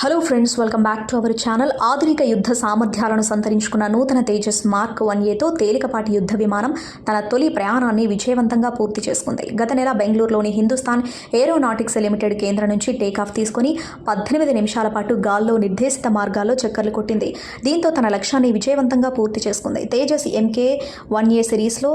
Hello friends welcome back to our channel ఆధునిక యుద్ధ సామర్థ్యాలను సంతరించుకున్న నూతన తేజస్ మార్క్ వన్ ఏతో తేలికపాటి యుద్ధ విమానం తన తొలి ప్రయాణాన్ని విజయవంతంగా పూర్తి చేసుకుంది. గత నెల బెంగళూరులోని హిందుస్థాన్ ఏరోనాటిక్స్ లిమిటెడ్ కేంద్రం నుంచి టేకాఫ్ తీసుకుని పద్దెనిమిది నిమిషాల పాటు గాల్లో నిర్దేశిత మార్గాల్లో చక్కర్లు కొట్టింది. దీంతో తన లక్ష్యాన్ని విజయవంతంగా పూర్తి చేసుకుంది. తేజస్ ఎంకే వన్ ఏ సిరీస్లో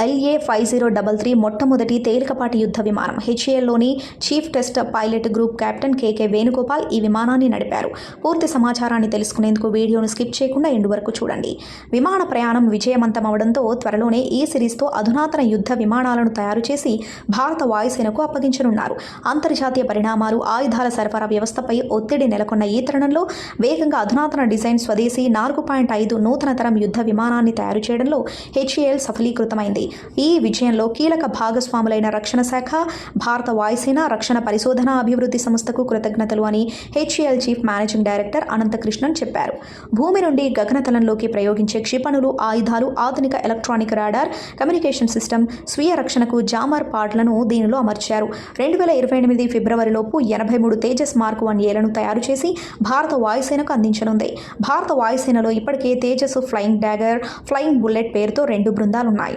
LA five zero double three మొట్టమొదటి తేలికపాటి యుద్ధ విమానం. హెచ్ఏఎల్లోని chief test pilot group captain KK Venugopal ఈ విమానాన్ని నడిపారు. పూర్తి సమాచారాన్ని తెలుసుకునేందుకు వీడియోను స్కిప్ చేయకుండా ఎండు వరకు చూడండి. విమాన ప్రయాణం విజయవంతం అవడంతో త్వరలోనే ఈ సిరీస్తో అధునాతన యుద్ధ విమానాలను తయారు చేసి భారత వాయుసేనకు అప్పగించనున్నారు. అంతర్జాతీయ పరిణామాలు ఆయుధాల సరఫరా వ్యవస్థపై ఒత్తిడి నెలకొన్న ఈ తరుణంలో వేగంగా అధునాతన డిజైన్ స్వదేశీ నాలుగు పాయింట్ ఐదు నూతన తరం యుద్ధ విమానాన్ని తయారు చేయడంలో హెచ్ఏఎల్ సఫలీకృతమైంది. ఈ విజయంలో కీలక భాగస్వాములైన రక్షణ శాఖ భారత వాయుసేన రక్షణ పరిశోధన అభివృద్ధి సంస్థకు కృతజ్ఞతలు అని HAL chief managing director Ananthakrishnan చెప్పారు. భూమి నుండి గగనతలంలోకి ప్రయోగించే క్షిపణులు ఆయుధాలు ఆధునిక ఎలక్ట్రానిక్ రాడార్ కమ్యూనికేషన్ సిస్టమ్ స్వీయ రక్షణకు జామర్ పాడ్లను దీనిలో అమర్చారు. రెండు వేల ఇరవై ఎనిమిది ఫిబ్రవరిలోపు ఎనభై మూడు తేజస్ మార్క్ వన్ ఏలను తయారు చేసి భారత వాయుసేనకు అందించనుంది. భారత వాయుసేనలో ఇప్పటికే Tejas flying dagger flying bullet పేరుతో రెండు బృందాలున్నాయి.